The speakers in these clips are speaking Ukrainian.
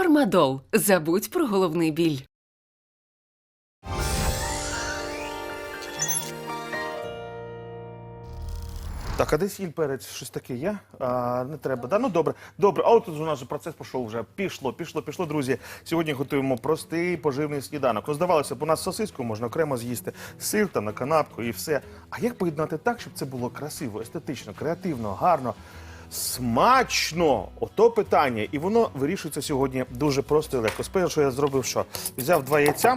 Фармадол. Забудь про головний біль. Так, а де сіль перець? Щось таке є? А, не треба. Да? Ну добре, добре. А от у нас же процес пішов вже. Пішло, пішло, пішло, друзі. Сьогодні готуємо простий поживний сніданок. Ну, здавалося б, у нас сосиску можна окремо з'їсти, сир там на канапку і все. А як поєднати так, щоб це було красиво, естетично, креативно, гарно? Смачно! Ото питання. І воно вирішується сьогодні дуже просто і легко. Спершу я зробив що? Взяв два яйця.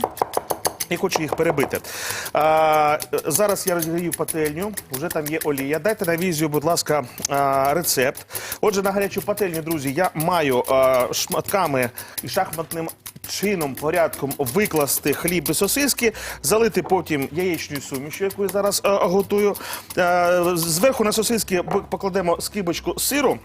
І хочу їх перебити. А, зараз я розігрію пательню, вже там є олія. Дайте на візію, будь ласка, а, рецепт. Отже, на гарячу пательню, друзі, я маю а, шматками і шахматним чином, порядком викласти хліб і сосиски, залити потім яєчною сумішю, яку я зараз а, готую. А, зверху на сосиски покладемо скибочку сиру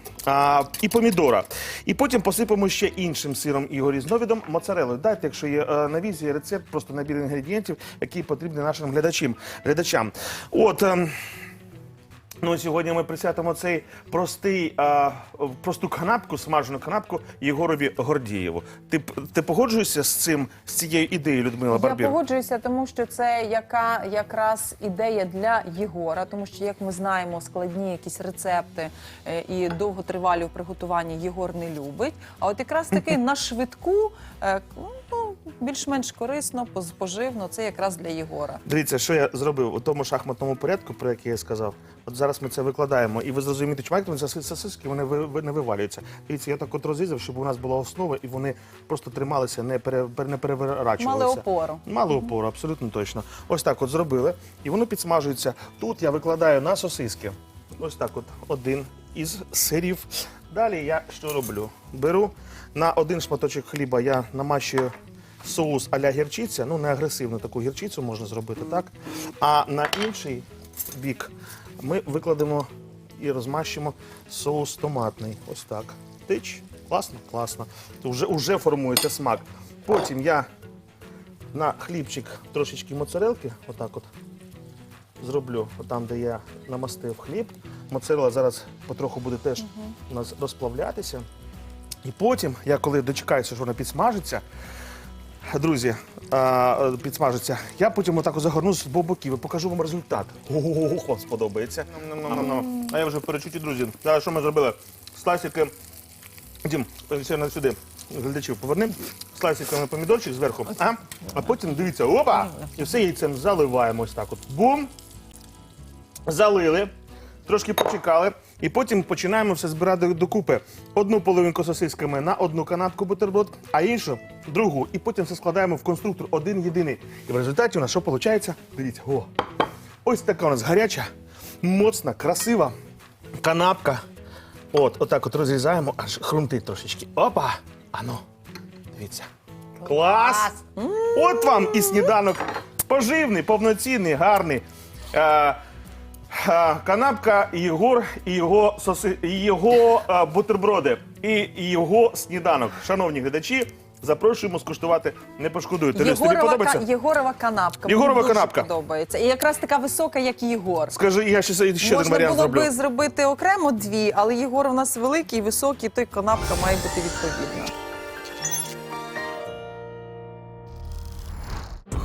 і помідора. І потім посипемо ще іншим сиром і його різновидом моцарелою. Дайте, якщо є е, на візі рецепт, просто набір інгредієнтів, які потрібні нашим глядачам. глядачам. От. ем, Ну, сьогодні ми присвятимо цей простий, а, просту канапку, смажену канапку Єгорові Гордієву. Ти, ти погоджуєшся з цим, з цією ідеєю, Людмила Я погоджуюся, тому що це яка якраз ідея для Єгора, тому що, як ми знаємо, складні якісь рецепти е, і довготривалі у приготуванні Єгор не любить. А от якраз таки на швидку, е, ну, більш-менш корисно, поживно, це якраз для Єгора. Дивіться, що я зробив у тому шахматному порядку, про який я сказав. От зараз ми це викладаємо, і ви зрозумієте, чому вони сосиски вони ви, ви- не вивалюються. Дивіться, я так от розрізав, щоб у нас була основа, і вони просто трималися, не пере, пер- не переворачувалися. Мали опору. Мали опору, абсолютно точно. Ось так от зробили, і воно підсмажується. Тут я викладаю на сосиски. Ось так, от один із сирів. Далі я що роблю? Беру на один шматочок хліба, я намащую соус а-ля гірчиця, ну не агресивну таку гірчицю можна зробити, так? А на інший бік ми викладемо і розмащимо соус томатний. Ось так. Тич. Класно? Класно. То вже, вже формується смак. Потім я на хлібчик трошечки моцарелки, отак от зроблю, отам, де я намастив хліб. Моцарела зараз потроху буде теж у нас розплавлятися. І потім, я коли дочекаюся, що вона підсмажиться, друзі, а, підсмажиться, я потім отак от загорну з двох боків і покажу вам результат. Ого, вам сподобається. А я вже в перечуті, друзі. Зараз що ми зробили? Слайсики. Дім, все на сюди. Глядачів поверни. Слайсиками помідорчик зверху. А, а потім дивіться, опа! І все яйцем заливаємо ось так. От. Бум! Залили, трошки почекали, і потім починаємо все збирати докупи. Одну половинку сосисками на одну канапку бутерброд, а іншу другу. І потім все складаємо в конструктор один єдиний. І в результаті у нас що виходить? Дивіться, о! Ось така у нас гаряча, моцна, красива канапка. От, отак от розрізаємо, аж хрумтить трошечки. Опа! Ано, дивіться. Клас! От вам і сніданок поживний, повноцінний, гарний. Е, канапка Єгор і його, соси, його е, бутерброди. І, і його сніданок. Шановні глядачі, запрошуємо скуштувати. Не пошкодуйте. Лесь, тобі Єгорова, подобається? ка- Єгорова канапка. Єгорова дуже канапка. подобається. І якраз така висока, як Єгор. Скажи, я ще, ще один Можна варіант було зроблю. би зробити окремо дві, але Єгор у нас великий, високий, то й канапка має бути відповідна.